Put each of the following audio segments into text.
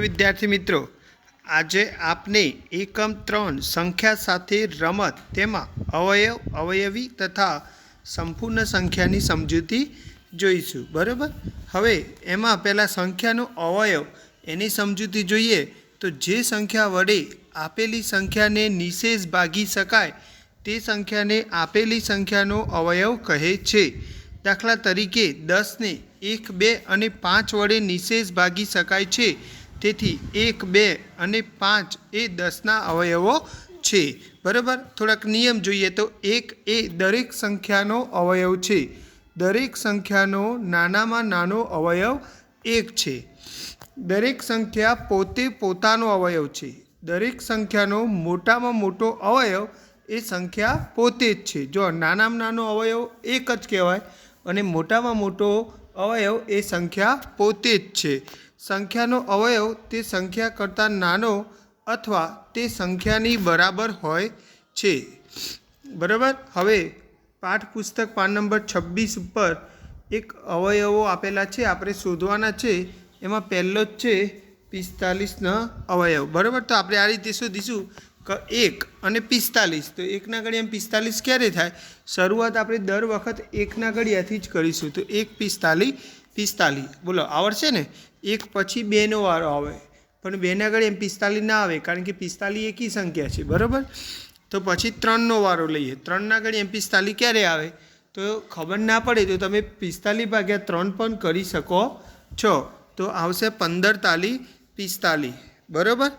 વિદ્યાર્થી મિત્રો. આજે આપને એકમ ત્રણ સંખ્યા સાથે રમત તેમાં અવયવ, અવયવી તથા સંપૂર્ણ સંખ્યાની સમજૂતી જોઈશું. બરાબર? હવે એમાં પહેલાં સંખ્યાનો અવયવ, એની સમજૂતી જોઈએ. તો જે સંખ્યા વડે આપેલી સંખ્યાને નિશેષ ભાગી શકાય, તે સંખ્યાને આપેલી સંખ્યાનો અવયવ કહે છે. દાખલા તરીકે દસને એક, બે અને પાંચ વડે નિશેષ ભાગી શકાય છે. તેથી એક, બે અને પાંચ એ દસના અવયવો છે. બરાબર? થોડાક નિયમ જોઈએ તો એક એ દરેક સંખ્યાનો અવયવ છે. દરેક સંખ્યાનો નાનામાં નાનો અવયવ એક છે. દરેક સંખ્યા પોતે પોતાનો અવયવ છે. દરેક સંખ્યાનો મોટામાં મોટો અવયવ એ સંખ્યા પોતે જ છે. જો નાનામાં નાનો અવયવ એક જ કહેવાય અને મોટામાં મોટો અવયવ એ સંખ્યા પોતે જ છે. સંખ્યાનો અવયવ તે સંખ્યા કરતાં નાનો અથવા તે સંખ્યાની બરાબર હોય છે. બરાબર? હવે પાઠપુસ્તક પાન નંબર છવ્વીસ ઉપર એક અવયવો આપેલા છે, આપણે શોધવાના છે. એમાં પહેલો જ છે પિસ્તાલીસનો અવયવ. બરાબર? તો આપણે આ રીતે શોધીશું. એક અને પિસ્તાલીસ. તો એકના ઘડિયામાં પિસ્તાલીસ ક્યારે થાય? શરૂઆત આપણે દર વખત એકના ઘડિયાથી જ કરીશું. તો એક પિસ્તાલીસ પિસ્તાલીસ. બોલો, આવડશે ને? એક પછી બેનો વારો આવે. પણ બેના એમ પિસ્તાલીસ ના આવે, કારણ કે પિસ્તાલીસ એકી સંખ્યા છે, બરાબર? તો પછી ત્રણનો વારો લઈએ. ત્રણના આગળ એમ પિસ્તાલીસ ક્યારે આવે? તો ખબર ના પડે તો તમે પિસ્તાલીસ ભાગ્યા ત્રણ પણ કરી શકો છો. તો આવશે પંદર તાલી પિસ્તાલીસ, બરાબર?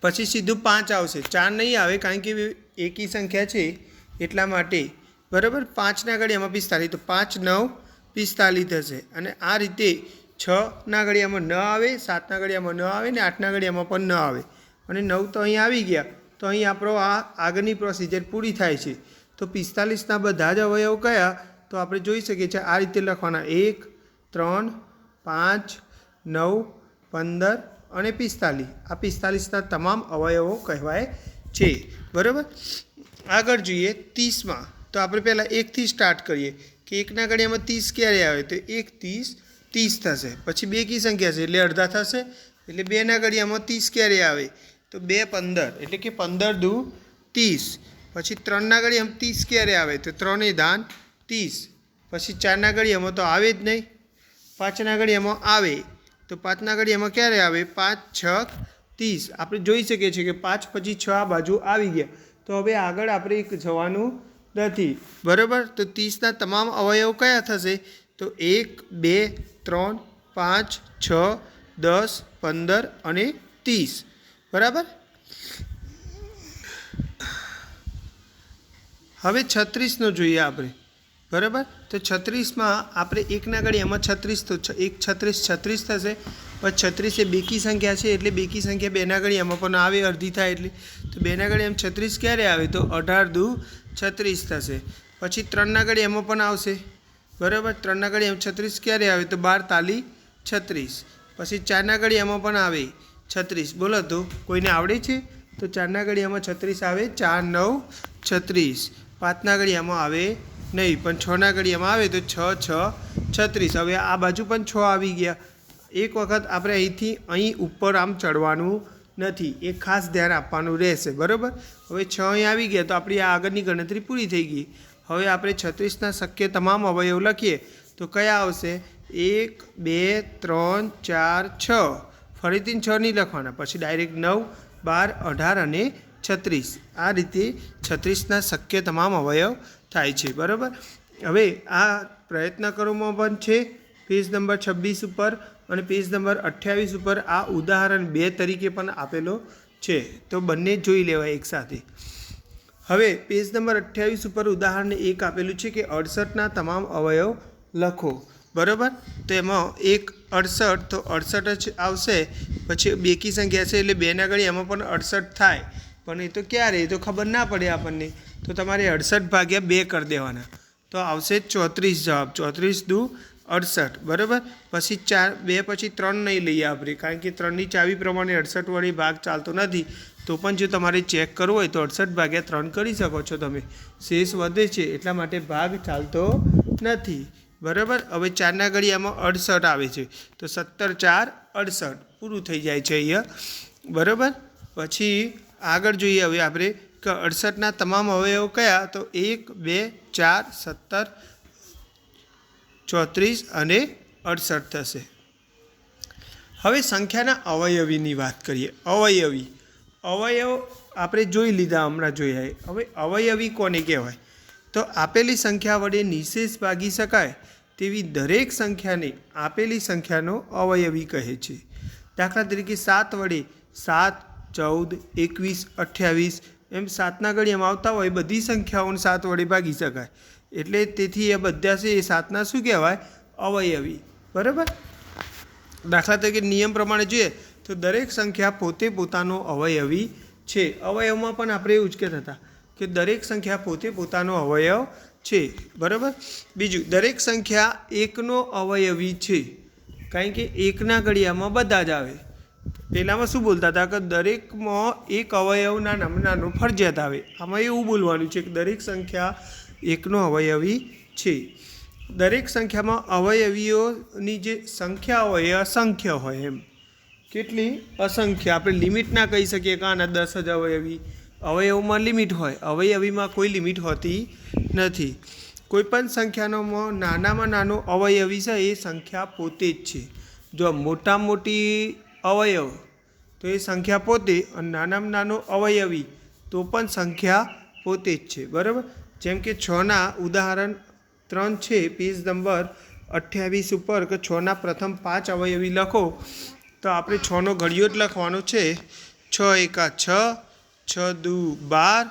પછી સીધું પાંચ આવશે. ચાર નહીં આવે, કારણ કે એકી સંખ્યા છે એટલા માટે, બરાબર? પાંચના આગળ એમાં પિસ્તાલીસ. તો પાંચ, નવ પિસ્તાલીસ થશે. અને આ રીતે છના ઘડિયામાં ન આવે સાતના ઘડિયામાં ન આવે ને આઠના ઘડિયામાં પણ ન આવે. અને નવ તો અહીં આવી ગયા. તો અહીં આપણો આ આગળની પ્રોસિજર પૂરી થાય છે. તો પિસ્તાલીસના બધા જ અવયવ કયા? તો આપણે જોઈ શકીએ છીએ આ રીતે લખવાના. એક, ત્રણ, પાંચ, નવ, પંદર અને પિસ્તાલીસ. આ પિસ્તાલીસના તમામ અવયવો કહેવાય છે. બરાબર? આગળ જોઈએ, ત્રીસમાં. તો આપણે પહેલાં એકથી સ્ટાર્ટ કરીએ. કે એકના ઘડિયામાં ત્રીસ ક્યારે આવે? તો એક ત્રીસ ત્રીસ થશે. પછી બે કી સંખ્યા છે? એટલે અડધા થશે. એટલે બેના ઘડિયામાં ત્રીસ ક્યારે આવે? તો બે પંદર. એટલે કે પંદર દુ ત્રીસ. પછી ત્રણના ઘડિયામાં ત્રીસ ક્યારે આવે? તો ત્રણેય દાન ત્રીસ. પછી ચારના ઘડિયામાં તો આવે જ નહીં. પાંચના ઘડિયામાં આવે. તો પાંચના ઘડિયામાં ક્યારે આવે? પાંચ, છ, ત્રીસ. આપણે જોઈ શકીએ છીએ કે પાંચ પછી છ આ બાજુ આવી ગયા. તો હવે આગળ આપણે એક જવાનું નથી. બરાબર? તો ત્રીસના તમામ અવયવ કયા થશે? તો એક, બે, ત્રણ, પાંચ, છ, દસ, પંદર અને ત્રીસ. બરાબર? હવે છત્રીસનો જોઈએ આપણે. બરાબર? તો છત્રીસમાં આપણે એકના ઘડી એમાં છત્રીસ તો એક છત્રીસ છત્રીસ થશે. પછી છત્રીસ એ બેકી સંખ્યા છે એટલે બેકી સંખ્યા બેના ઘડી એમાં પણ આવે, અડધી થાય એટલે. તો બેના ઘડી એમ છત્રીસ ક્યારે આવે? તો અઢાર દુ છત્રીસ થશે. પછી ત્રણના ઘડી એમાં પણ આવશે. બરાબર? ત્રણના ઘડી એમ છત્રીસ ક્યારે આવે? તો બાર તાલી છત્રીસ. પછી ચારના ઘડી એમાં પણ આવે છત્રીસ. બોલો તો, કોઈને આવડે છે? તો ચારના ઘડિયામાં છત્રીસ આવે, ચાર, નવ, છત્રીસ. પાંચના ઘડિયામાં આવે નહીં, પણ છના ઘડિયામાં આવે તો છ છ, છત્રીસ. હવે આ બાજુ પણ છ આવી ગયા. એક વખત આપણે અહીંથી અહીં ઉપર આમ ચડવાનું નથી. એ ખાસ ધ્યાન આપવાનું રહેશે, બરાબર? હવે છ અહીં આવી ગયા તો આપણી આ આગળની ગણતરી પૂરી થઈ ગઈ. હવે આપણે છત્રીસના શક્ય તમામ અવયવ લખીએ. તો કયા આવશે? એક, બે, ત્રણ, ચાર, છ. ફરીથી છ નહીં લખવાના. પછી ડાયરેક્ટ નવ, બાર, અઢાર અને છત્રીસ. આ રીતે છત્રીસના શક્ય તમામ અવયવ થાય છે. બરાબર? હવે આ પ્રયત્ન કરોમાં પણ છે. પેજ નંબર છવ્વીસ ઉપર અને પેજ નંબર અઠ્યાવીસ ઉપર આ ઉદાહરણ બે તરીકે પણ આપેલો છે. તો બંને જોઈ લેવાય એકસાથે હવે પેજ નંબર અઠ્યાવીસ ઉપર ઉદાહરણ એક આપેલું છે કે અડસઠના તમામ અવયવ લખો. બરાબર? તો એમાં એક અડસઠ તો અડસઠ જ આવશે. પછી બેકી સંખ્યા છે એટલે બેના ઘડી એમાં પણ અડસઠ થાય. પણ એ તો ક્યારે એ તો ખબર ના પડે આપણને. તો તમારે અડસઠ ભાગ્યા બે કરી દેવાના. તો આવશે ચોત્રીસ જવાબ. ચોત્રીસ દુ અડસઠ. બરાબર? પછી ચાર, બે પછી ત્રણ નહીં લઈએ આપણે. કારણ કે ત્રણની ચાવી પ્રમાણે અડસઠ વળી ભાગ ચાલતો નથી. તો પણ જો તમારે ચેક કરવો હોય તો અડસઠ ભાગ્યા ત્રણ કરી શકો છો તમે. શેષ વધે છે એટલા માટે ભાગ ચાલતો નથી. બરાબર? હવે ચારના ઘડિયામાં અડસઠ આવે છે. તો સત્તર ચાર અડસઠ. પૂરું થઈ જાય છે અહીંયા. બરાબર? પછી આગળ જોઈએ હવે આપણે કે અડસઠના તમામ અવયવો કયા? તો એક, બે, ચાર, સત્તર, ચોત્રીસ અને અડસઠ થશે. હવે સંખ્યાના અવયવીની વાત કરીએ. અવયવી. અવયવ આપણે જોઈ લીધા હમણાં જોયા હવે અવયવી કોને કહેવાય? તો આપેલી સંખ્યા વડે નિશેષ ભાગી શકાય તેવી દરેક સંખ્યાને આપેલી સંખ્યાનો અવયવી કહે છે. દાખલા તરીકે સાત વડે સાત ચૌદ, એકવીસ, અઠ્યાવીસ એમ સાતના ઘડિયામાં આવતા હોય બધી સંખ્યાઓને સાત વડે ભાગી શકાય. એટલે તેથી એ બધા છે એ સાતના શું કહેવાય? અવયવી. બરાબર? દાખલા તરીકે નિયમ પ્રમાણે જોઈએ તો દરેક સંખ્યા પોતે પોતાનો અવયવી છે. અવયવમાં પણ આપણે એવું જ કહેતા હતા કે દરેક સંખ્યા પોતે પોતાનો અવયવ છે. બરાબર? બીજું, દરેક સંખ્યા એકનો અવયવી છે. કારણ કે એકના ઘડિયામાં બધા જ આવે. પહેલાંમાં શું બોલતા હતા કે દરેકમાં એક અવયવના નામનાનો ફરજિયાત આવે. આમાં એવું બોલવાનું છે કે દરેક સંખ્યા એકનો અવયવી છે. દરેક સંખ્યામાં અવયવીઓની જે સંખ્યા હોય એ અસંખ્ય હોય એમ. કેટલી? અસંખ્ય. આપણે લિમિટ ના કહી શકીએ કે આના દસ જ અવયવી. અવયવમાં લિમિટ હોય. અવયવીમાં કોઈ લિમિટ હોતી નથી. કોઈપણ સંખ્યાનોમાં નાનામાં નાનો અવયવી છે એ સંખ્યા પોતે જ છે. જો મોટા મોટી અવયવ. તો એ સંખ્યા પોતે અને નાનામાં નાનો અવયવી, તો પણ સંખ્યા પોતે જ છે. બરાબર? જેમ કે છના ઉદાહરણ ત્રણ છે પેજ નંબર અઠ્યાવીસ ઉપર કે છના પ્રથમ પાંચ અવયવી લખો, તો આપણે છનો ઘડિયો જ લખવાનો છે. છ એકા છ છ દુ બાર,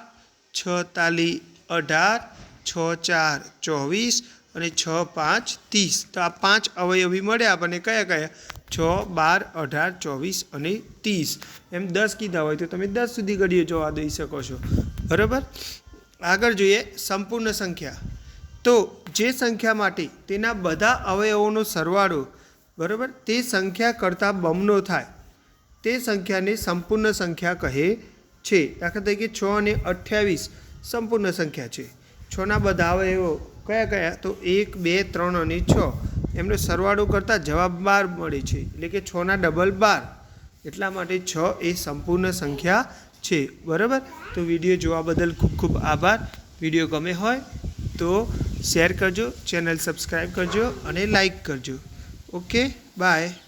છ તાલી અઢાર, છ ચાર ચોવીસ અને છ પાંચ ત્રીસ. તો આ પાંચ અવયવી મળ્યા આપણને કયા કયા? છ, બાર, અઢાર, ચોવીસ અને ત્રીસ. એમ દસ કીધા હોય તો તમે દસ સુધી ઘડીઓ જોવા દઈ શકો છો. બરાબર? આગળ જોઈએ સંપૂર્ણ સંખ્યા. તો જે સંખ્યા માટે તેના બધા અવયવોનો સરવાળો, બરાબર? તે સંખ્યા કરતાં બમણો થાય. તે સંખ્યાને સંપૂર્ણ સંખ્યા કહે છે. દાખલા તરીકે છ અને અઠ્યાવીસ સંપૂર્ણ સંખ્યા છે. છના બધા અવયવો કયા કયા? તો એક, બે, ત્રણ અને છ. એમનો સરવાળો કરતાં જવાબ બાર મળે છે. એટલે કે છના ડબલ બાર. એટલા માટે છ એ સંપૂર્ણ સંખ્યા છે. બરાબર? તો વીડિયો જોવા બદલ ખૂબ ખૂબ આભાર. વીડિયો ગમે હોય તો શેર કરજો, ચેનલ સબસ્ક્રાઈબ કરજો અને લાઈક કરજો. ઓકે? બાય.